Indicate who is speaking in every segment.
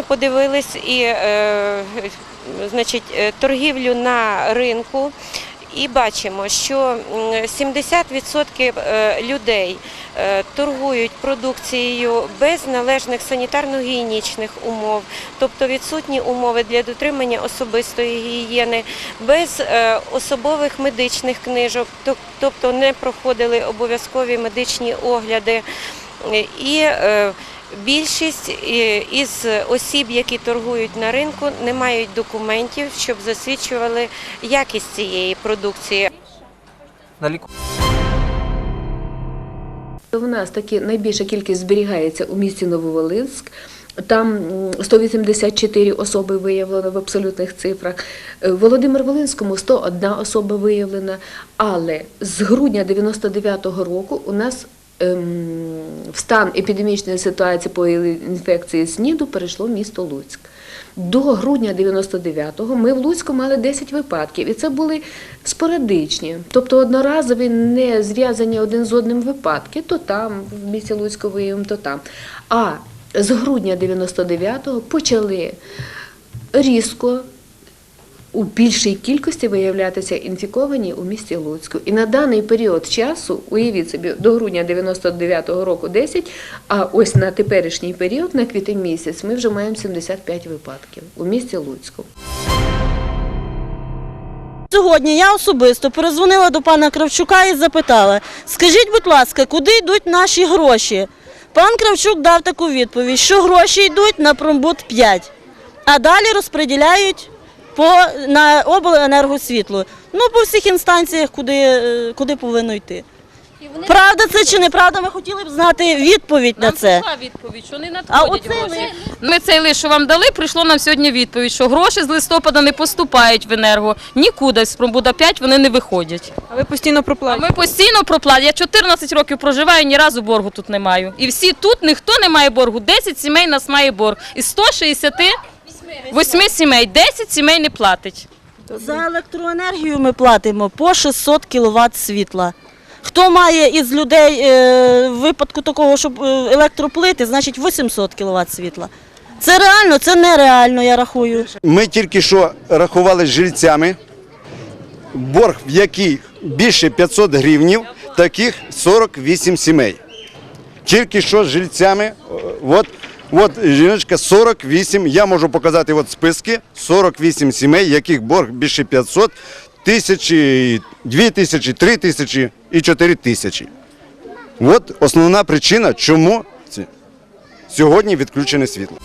Speaker 1: ми подивились і е, значить, е, торгівлю на ринку. І бачимо, що 70% е, людей торгують продукцією без належних санітарно-гігієнічних умов, тобто відсутні умови для дотримання особистої гігієни, без особових медичних книжок, тобто не проходили обов'язкові медичні огляди. І більшість е, із осіб, які торгують на ринку, не мають документів, щоб засвідчували якість цієї продукції.
Speaker 2: На ліку...
Speaker 3: У нас таки найбільша кількість зберігається у місті Нововолинськ. Там м, 184 особи виявлено в абсолютних цифрах. Е, В Володимир Волинському 101 особа виявлена. Але з грудня 99-го року у нас в стан епідемічної ситуації по інфекції СНІДу перейшло місто Луцьк. До грудня 99-го ми в Луцьку мали 10 випадків, і це були спорадичні, тобто одноразові, не зв'язані один з одним випадки, то там, в місті Луцьку виявимо, то там. А з грудня 99-го почали різко у більшій кількості виявлятися інфіковані у місті Луцьку. І на даний період часу, уявіть собі, до грудня 99-го року 10, а ось на теперішній період, на квітень місяць, ми вже маємо 75 випадків у місті Луцьку.
Speaker 4: Сьогодні я особисто перезвонила до пана Кравчука і запитала: скажіть, будь ласка, куди йдуть наші гроші? Пан Кравчук дав таку відповідь, що гроші йдуть на промбут 5, а далі розподіляють по на обленергосвітло. Ну по всіх інстанціях, куди е, куди повинно йти. Вони... Правда, це чи неправда? Ми хотіли б знати відповідь
Speaker 5: нам на
Speaker 4: це.
Speaker 5: Нам відповідь, що не надходять
Speaker 4: а
Speaker 5: гроші.
Speaker 4: Ми...
Speaker 5: ми цей лист, що вам дали, прийшло нам сьогодні відповідь, що гроші з листопада не поступають в енерго. Нікуди з Промбуда 5 вони не виходять.
Speaker 6: А ви постійно
Speaker 5: проплатите?
Speaker 6: А
Speaker 5: Ми постійно проплатимо. Я 14 років проживаю, ні разу боргу тут не маю. І всі тут ніхто не має боргу. 10 сімей нас має борг. І 160 Восьми сімей, 10 сімей не платить.
Speaker 4: За електроенергію ми платимо по 600 кВт світла. Хто має із людей е, випадку такого, щоб е, електроплити, значить 800 кВт світла. Це реально, це нереально, я рахую.
Speaker 7: Ми тільки що рахували з жильцями, борг, в який більше 500 гривнів, таких 48 сімей. Тільки що з жильцями, е, от от жіночка 48, я можу показати от списки, 48 сімей, яких борг більше 500, тисячі, 2 тисячі, 3 тисячі і 4 тисячі. От основна причина, чому сьогодні відключене світло.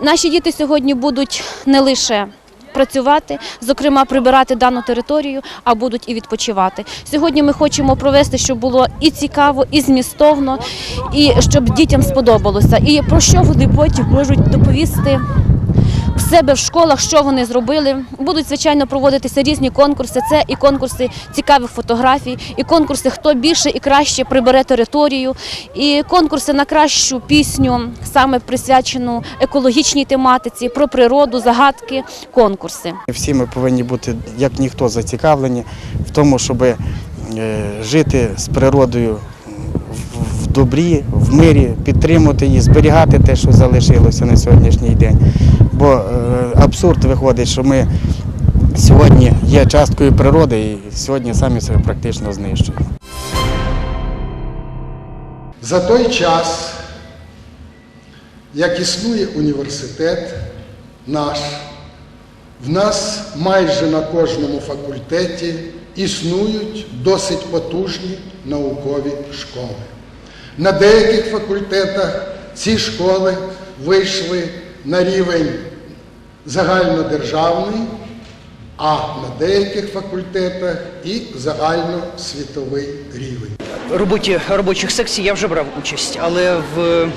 Speaker 8: Наші діти сьогодні будуть не лише працювати, зокрема прибирати дану територію, а будуть і відпочивати. Сьогодні ми хочемо провести, щоб було і цікаво, і змістовно, і щоб дітям сподобалося. І про що вони потім можуть доповісти. В себе в школах, що вони зробили, будуть звичайно проводитися різні конкурси. Це і конкурси цікавих фотографій, і конкурси хто більше і краще прибере територію, і конкурси на кращу пісню, саме присвячену екологічній тематиці, про природу, загадки, конкурси.
Speaker 9: Всі ми повинні бути як ніхто зацікавлені в тому, щоб е, жити з природою добрі, в мирі, підтримувати її, зберігати те, що залишилося на сьогоднішній день. Бо е, абсурд виходить, що ми сьогодні є часткою природи і сьогодні самі себе практично знищуємо.
Speaker 10: За той час, як існує університет наш, в нас майже на кожному факультеті існують досить потужні наукові школи. На деяких факультетах ці школи вийшли на рівень загальнодержавний, а на деяких факультетах і загальносвітовий рівень.
Speaker 2: роботі робочих секцій я вже брав участь, але в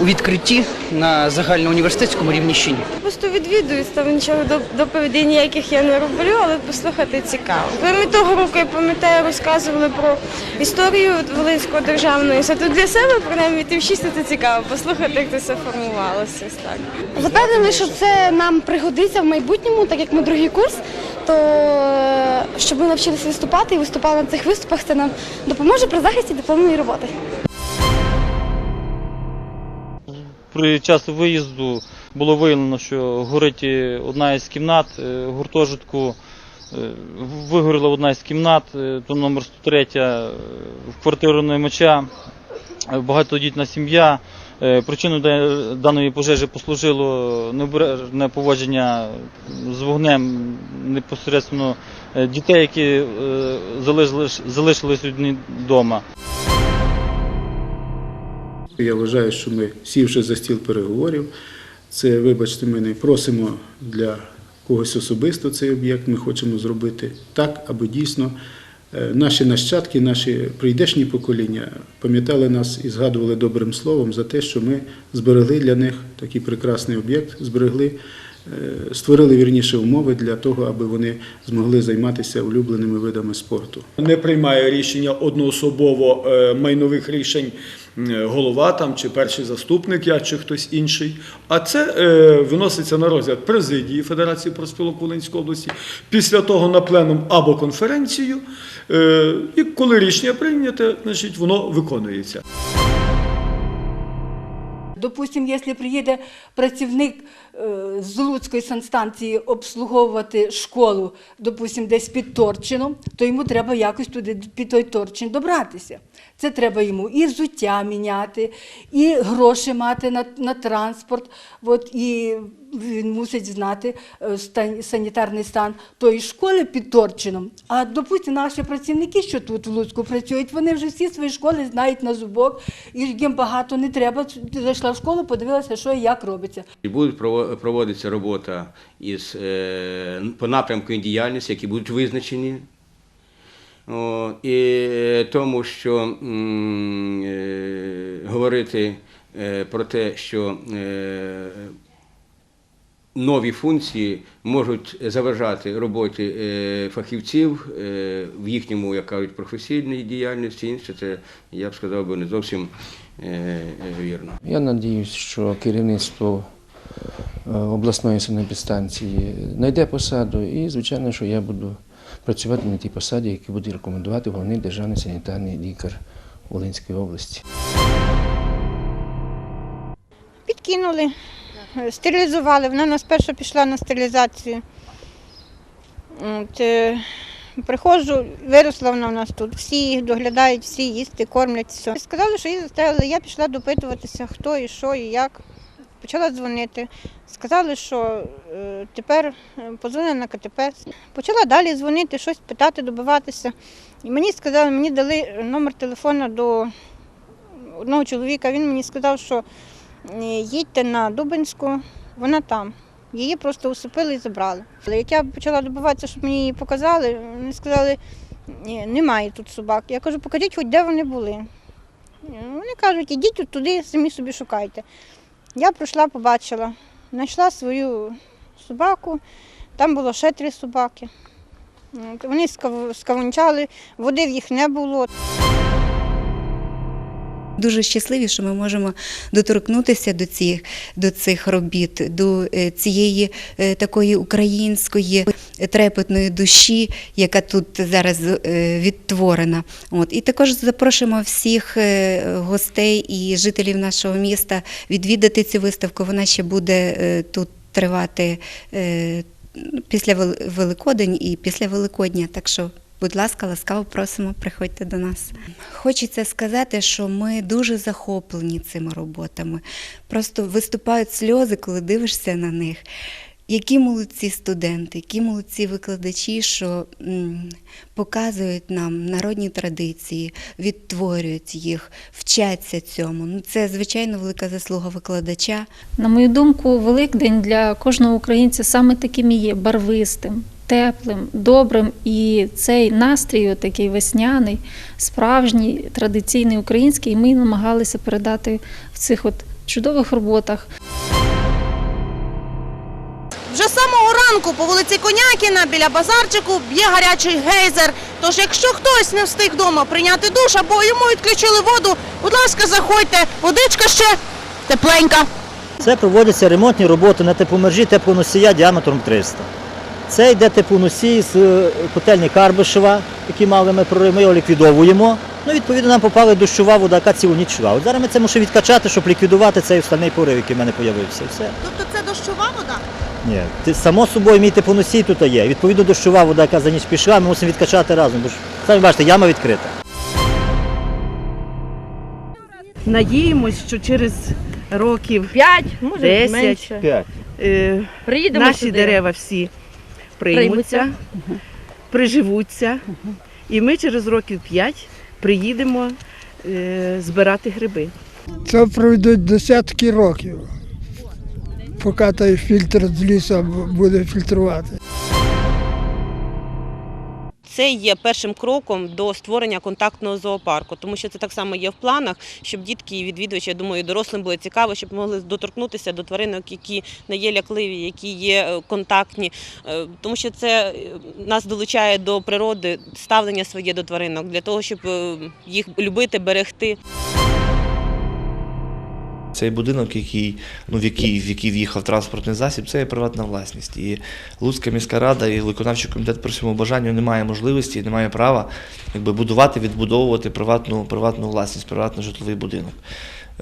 Speaker 2: у відкритті на загальноуніверситетському рівні ще ні.
Speaker 1: Просто відвідую, там нічого до- доповідей ніяких я не роблю, але послухати цікаво. Крім того року, я пам'ятаю, розказували про історію Волинського державного інституту для себе, принаймні тим чисто це цікаво, послухати, як це все формувалося. Так.
Speaker 11: Запевнений, що це нам пригодиться в майбутньому, так як ми другий курс, то е, щоб ми навчилися виступати і виступали на цих виступах, це нам допоможе при захисті дипломної роботи.
Speaker 12: При час виїзду було виявлено, що горить е, одна із кімнат е, гуртожитку. Е, Вигоріла одна із кімнат, то номер 103, е, в квартиру наймача, багатодітна сім'я. Причиною даної пожежі послужило необережне поводження з вогнем непосередньо дітей, які залишились одні вдома.
Speaker 13: Я вважаю, що ми, сівши за стіл переговорів, це, вибачте, ми не просимо для когось особисто цей об'єкт, ми хочемо зробити. Так, аби дійсно е, наші нащадки, наші прийдешні покоління пам'ятали нас і згадували добрим словом за те, що ми зберегли для них такий прекрасний об'єкт, зберегли, створили вірніше умови для того, аби вони змогли займатися улюбленими видами спорту.
Speaker 14: не приймає рішення одноособово е, майнових рішень е, голова там чи перший заступник, я чи хтось інший. А це е, виноситься на розгляд президії Федерації профспілок Волинської області. Після того на пленум або конференцію. Е, і коли рішення прийняте, значить воно виконується.
Speaker 15: Допустим, якщо приїде працівник е, з Луцької санстанції обслуговувати школу, допустим, десь під Торчином, то йому треба якось туди під той Торчин добратися. Це треба йому і взуття міняти, і гроші мати на, на транспорт. От, і він мусить знати е, санітарний стан тої школи під Торчином. А допустим, наші працівники, що тут в Луцьку працюють, вони вже всі свої школи знають на зубок, і їм багато не треба. Зайшла в школу, подивилася, що і як робиться.
Speaker 16: І буде прово- проводитися робота із, е, по напрямку діяльності, які будуть визначені. О, і е, тому, що е, говорити е, про те, що е, нові функції можуть заважати роботі е, фахівців е, в їхньому, як кажуть, професійній діяльності, інше це, я б сказав, би не зовсім е, е, вірно.
Speaker 17: Я надіюсь, що керівництво обласної санепідстанції знайде посаду і, звичайно, що я буду працювати на тій посаді, яку буде рекомендувати головний державний санітарний лікар Волинської області.
Speaker 18: Підкинули, стерилізували. Вона нас перша пішла на стерилізацію. От, е, приходжу, виросла вона у нас тут. Всі їх доглядають, всі їсти, кормлять. Все. Сказали, що її заставили. Я пішла допитуватися, хто і що, і як. Почала дзвонити. Сказали, що е, тепер е, подзвонили на КТП. Почала далі дзвонити, щось питати, добиватися. І мені сказали, мені дали номер телефону до одного чоловіка. Він мені сказав, що е, їдьте на Дубинську, вона там. Її просто усипили і забрали. Але як я почала добиватися, щоб мені її показали, вони сказали, «Ні, немає тут собак. Я кажу, покажіть, хоч де вони були. Вони кажуть, ідіть туди, самі собі шукайте. Я прийшла, побачила, знайшла свою собаку, там було ще три собаки. Вони скавончали, води в їх не було.
Speaker 19: Дуже щасливі, що ми можемо доторкнутися до цих, до цих робіт, до е, цієї е, такої української трепетної душі, яка тут зараз е, відтворена. От. І також запрошуємо всіх гостей і жителів нашого міста відвідати цю виставку. Вона ще буде тут тривати після Вели- Великодень і після Великодня. Так що Будь ласка, ласкаво просимо, приходьте до нас. Хочеться сказати, що ми дуже захоплені цими роботами. Просто виступають сльози, коли дивишся на них. Які молодці студенти, які молодці викладачі, що показують нам народні традиції, відтворюють їх, вчаться цьому. Ну, це звичайно велика заслуга викладача.
Speaker 20: На мою думку, Великдень для кожного українця саме таким і є барвистим, теплим, добрим. І цей настрій, такий весняний, справжній, традиційний український, ми намагалися передати в цих от чудових роботах.
Speaker 4: Вже з самого ранку по вулиці Конякіна біля базарчику б'є гарячий гейзер. Тож, якщо хтось не встиг вдома прийняти душ або йому відключили воду, будь ласка, заходьте, водичка ще тепленька.
Speaker 21: Це проводяться ремонтні роботи на тепломержі теплоносія діаметром 300. Це йде теплоносій з е, котельні Карбишева, який мали ми прорив, ми його ліквідовуємо. Ну, відповідно, нам попала дощова вода, яка цілу ніч йшла. От зараз ми це мусимо відкачати, щоб ліквідувати цей остальний порив, який в мене з'явився. Все.
Speaker 22: Тобто це дощова вода?
Speaker 21: Ні, ти, само собою мій теплоносій тут є. Відповідно, дощова вода, яка за ніч пішла, ми мусимо відкачати разом. Бо ж, самі бачите, яма відкрита.
Speaker 23: Надіємось, що через років
Speaker 22: 5, може
Speaker 23: 10
Speaker 22: менше.
Speaker 21: П'ять.
Speaker 23: е,
Speaker 22: Приїдемо
Speaker 23: наші
Speaker 22: сюди.
Speaker 23: дерева всі приймуться,
Speaker 22: Приймуться.
Speaker 23: приживуться, і ми через років 5 приїдемо е, збирати гриби.
Speaker 11: Це пройдуть десятки років, поки той фільтр з лісу буде фільтрувати.
Speaker 24: Це є першим кроком до створення контактного зоопарку, тому що це так само є в планах, щоб дітки і відвідувачі, я думаю, і дорослим було цікаво, щоб могли доторкнутися до тваринок, які не є лякливі, які є е, контактні, Е, тому що це е, нас долучає до природи ставлення своє до тваринок для того, щоб їх любити, берегти.
Speaker 25: Цей будинок, який, ну, в який, в який в'їхав транспортний засіб, це є приватна власність. І Луцька міська рада і виконавчий комітет при своєму бажанню не має можливості, не має права якби, будувати, відбудовувати приватну, приватну власність, приватний житловий будинок.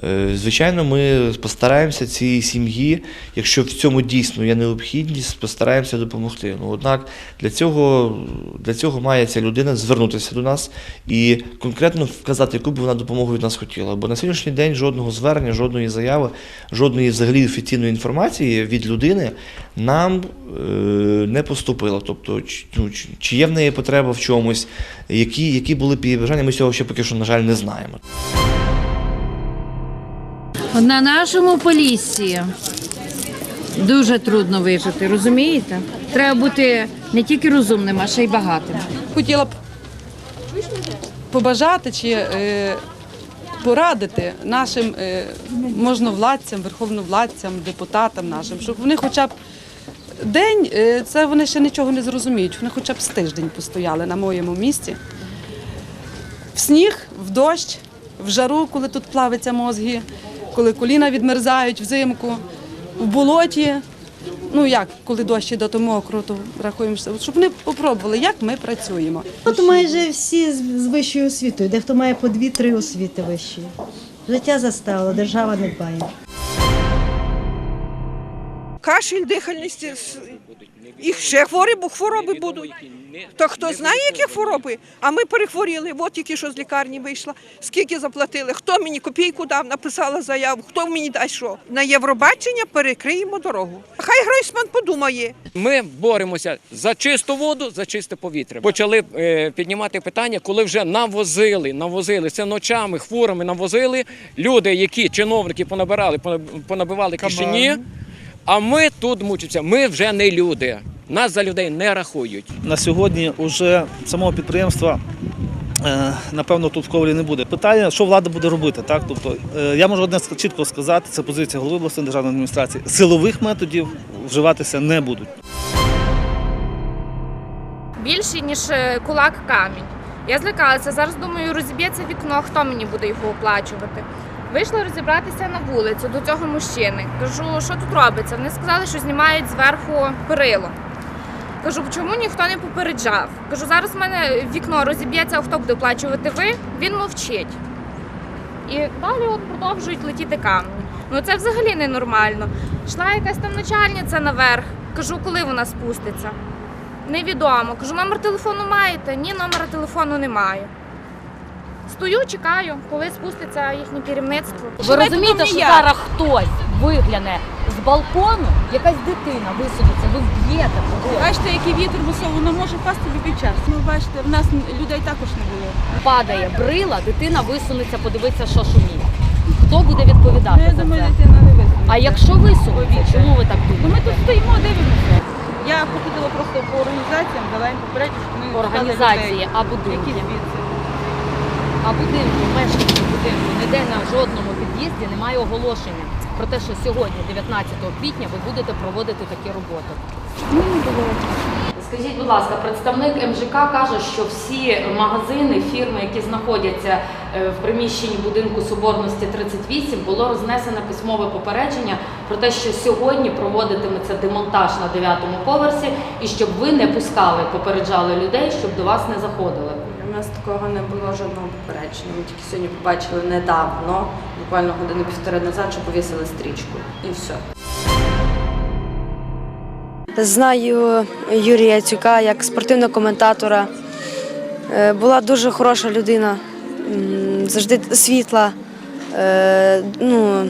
Speaker 25: Е, Звичайно, ми постараємося цій сім'ї, якщо в цьому дійсно є необхідність, постараємося допомогти. Ну, однак для цього, для цього має ця людина звернутися до нас і конкретно вказати, яку б вона допомогу від нас хотіла. Бо на сьогоднішній день жодного звернення, жодної заяви, жодної взагалі офіційної інформації від людини нам е, не поступило. Тобто, ну, чи є в неї потреба в чомусь, які, які були б її бажання, ми цього ще поки що, на жаль, не знаємо.
Speaker 26: На нашому поліссі дуже трудно вижити, розумієте? Треба бути не тільки розумним, а ще й багатим.
Speaker 15: Хотіла б побажати чи е, порадити нашим е, можновладцям, верховновладцям, депутатам нашим, щоб вони хоча б день, е, це вони ще нічого не зрозуміють, вони хоча б з тиждень постояли на моєму місці. В сніг, в дощ, в жару, коли тут плавиться мозги, коли коліна відмерзають взимку, в болоті. Ну як, коли дощ іде, то мокро, то рахуємо, щоб вони попробували, як ми працюємо.
Speaker 2: От майже всі з вищою освітою, дехто має по дві-три освіти вищі. Життя застало, держава не дбає.
Speaker 18: Кашель, дихальність. І ще хворі, бо хвороби будуть. То хто знає, які хвороби? А ми перехворіли, от тільки що з лікарні вийшла. Скільки заплатили? Хто мені копійку дав, написала заяву, хто мені дасть що? На Євробачення перекриємо дорогу. Хай Гройсман подумає.
Speaker 12: Ми боремося за чисту воду, за чисте повітря. Почали е, піднімати питання, коли вже навозили, навозили це ночами, хворими навозили. Люди, які чиновники понабирали, понабивали кишені. А ми тут мучимося. Ми вже не люди. Нас за людей не рахують.
Speaker 27: На сьогодні вже самого підприємства. е, Напевно, тут в ковалі не буде. Питання, що влада буде робити, так? Тобто, е, я можу одне чітко сказати, це позиція голови обласної державної адміністрації. Силових методів вживатися не будуть.
Speaker 28: більший, ніж е, кулак камінь. Я злякалася. Зараз думаю, розіб'ється вікно, хто мені буде його оплачувати. Вийшла розібратися на вулицю до цього мужчини. Кажу, що тут робиться? Вони сказали, що знімають зверху перило. Кажу, чому ніхто не попереджав? Кажу, зараз в мене вікно розіб'ється, хто буде оплачувати ви? Він мовчить. І далі от продовжують летіти камені. Ну це взагалі ненормально. Йшла якась там начальниця наверх. Кажу, коли вона спуститься. Невідомо. Кажу, номер телефону маєте? Ні, номера телефону немає. Стою, чекаю, коли спуститься їхнє керівництво.
Speaker 5: Ви розумієте, що зараз хтось вигляне з балкону, якась дитина висунеться, ви вб'єте когось.
Speaker 29: Бачите, який вітер високо, воно може впасти в будь-який час. Ну, бачите, в нас людей також не було.
Speaker 5: Падає брила, дитина висунеться, подивиться, що шуміє. Хто буде відповідати
Speaker 29: Ну, я
Speaker 5: за
Speaker 29: думаю,
Speaker 5: це?
Speaker 29: дитина не висунеться.
Speaker 5: А якщо висунеться, чому ви так
Speaker 29: Ну, ми тут стоїмо, дивимося. Я походила просто по організаціям, дала їм попередньо, щоб вони
Speaker 5: Організації,
Speaker 29: людей,
Speaker 5: а будинки?
Speaker 29: які звідси.
Speaker 5: А будинку, мешканці будинку, ніде на жодному під'їзді немає оголошення про те, що сьогодні, 19 квітня, ви будете проводити такі роботи. Скажіть, будь ласка, представник МЖК каже, що всі магазини, фірми, які знаходяться е, в приміщенні будинку Соборності 38, було рознесено письмове попередження про те, що сьогодні проводитиметься демонтаж на 9 поверсі, і щоб ви не пускали, попереджали людей, щоб до вас не заходили.
Speaker 29: У
Speaker 26: нас такого не було жодного попередження. Ми тільки сьогодні побачили недавно, буквально години півтори назад, що повісили стрічку. І все.
Speaker 2: Знаю Юрія Яцюка як спортивного коментатора. Е, Була дуже хороша людина, завжди світла, е, ну,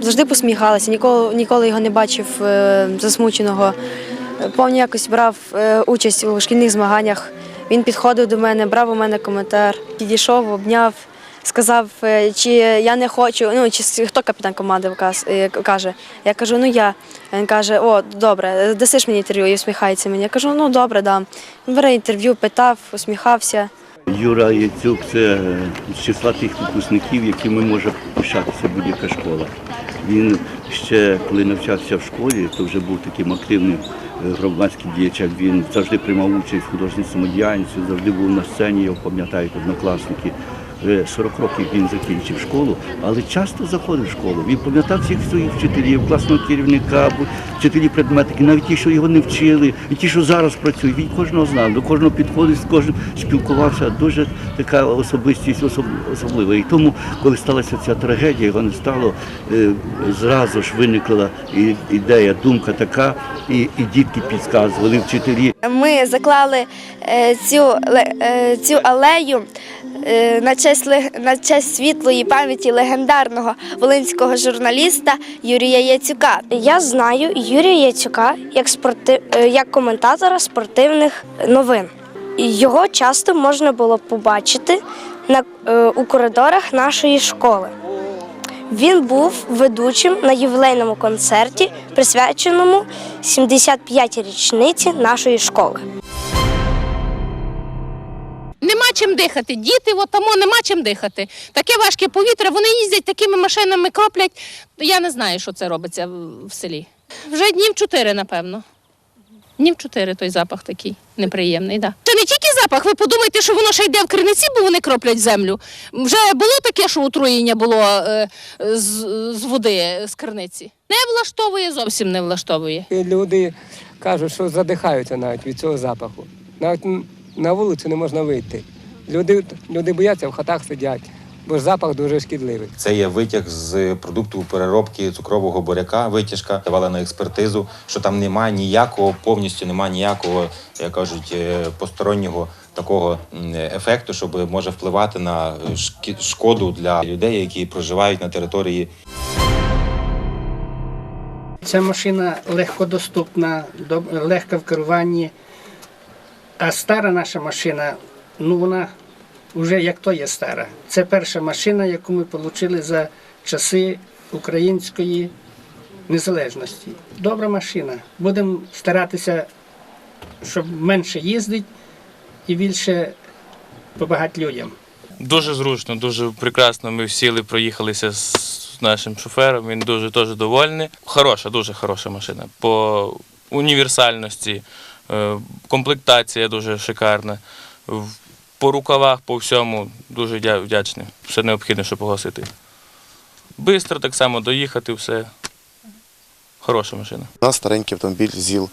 Speaker 2: завжди посміхалася, ніколи, ніколи його не бачив е, засмученого. Повні якось брав участь у шкільних змаганнях. Він підходив до мене, брав у мене коментар, підійшов, обняв, сказав, е, чи я не хочу, ну чи хто капітан команди е, каже. Я кажу, ну я. Він каже, о, добре, дасиш мені інтерв'ю і усміхається мені. Я кажу, ну добре, дам. Бере інтерв'ю, питав, усміхався.
Speaker 27: Юра Яцюк це з числа тих випускників, якими може пишатися будь-яка школа. Він ще коли навчався в школі, то вже був таким активним е, громадським діячем. Він завжди приймав участь в художній самодіяльності, завжди був на сцені, його пам'ятають однокласники. Вже 40 років він закінчив школу, але часто заходив в школу. Він пам'ятав всіх своїх вчителів, класного керівника, вчителів предметики, навіть ті, що його не вчили, і ті, що зараз працюють. Він кожного знав, до кожного підходив, з кожним спілкувався. Дуже така особистість особ- особлива. І тому, коли сталася ця трагедія, його не стало, е, зразу ж виникла ідея, думка така, і, і дітки підказували, вчителі.
Speaker 30: Ми заклали е, цю, е, цю алею на честь, на честь світлої пам'яті легендарного волинського журналіста Юрія Яцюка. Я знаю Юрія Яцюка як, спорти... е, як коментатора спортивних новин. Його часто можна було побачити на, е, у коридорах нашої школи. Він був ведучим на ювілейному концерті, присвяченому 75-й річниці нашої школи.
Speaker 31: Чим дихати. Діти, от тому нема чим дихати. Таке важке повітря, вони їздять такими машинами, кроплять. Я не знаю, що це робиться в- селі. Вже днів чотири, напевно. Днів чотири той запах такий неприємний. Да. Це не тільки запах, ви подумайте, що воно ще йде в криниці, бо вони кроплять землю. Вже було таке, що отруєння було е, з, з води з криниці. Не влаштовує, зовсім не влаштовує.
Speaker 32: Люди кажуть, що задихаються навіть від цього запаху. Навіть на вулицю не можна вийти. Люди, люди бояться в хатах сидять, бо ж запах дуже шкідливий.
Speaker 33: Це є витяг з продукту переробки цукрового буряка, витяжка давали на експертизу, що там немає ніякого, повністю немає ніякого, як кажуть, е, постороннього такого ефекту, щоб може впливати на шкоду для людей, які проживають на території
Speaker 34: Ця машина легкодоступна, легка в керуванні. А стара наша машина, ну вона вже як то є стара. Це перша машина, яку ми отримали за часи української незалежності. Добра машина. Будемо старатися, щоб менше їздити і більше допомагати людям.
Speaker 35: Дуже зручно, дуже прекрасно. Ми сіли, проїхалися з нашим шофером. Він дуже теж довольний. Хороша, дуже хороша машина. По універсальності, е, комплектація дуже шикарна. По рукавах, по всьому дуже вдячний. Все необхідне, щоб погасити. Бистро так само доїхати, все. Хороша машина.
Speaker 7: У нас старенький автомобіль ЗІЛ,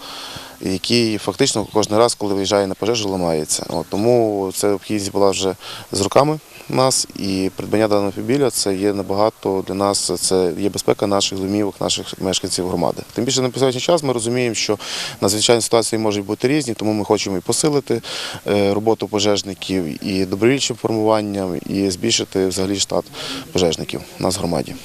Speaker 7: який фактично кожен раз, коли виїжджає на пожежу, ламається. От, тому ця необхідність була вже з руками нас, і придбання даного автомобіля це є набагато для нас, це є безпека наших домівок, наших мешканців громади. Тим більше на сьогоднішній час ми розуміємо, що надзвичайні ситуації можуть бути різні, тому ми хочемо і посилити е, роботу пожежників, і добровільчим формуванням, і збільшити взагалі штат пожежників у нас в громаді.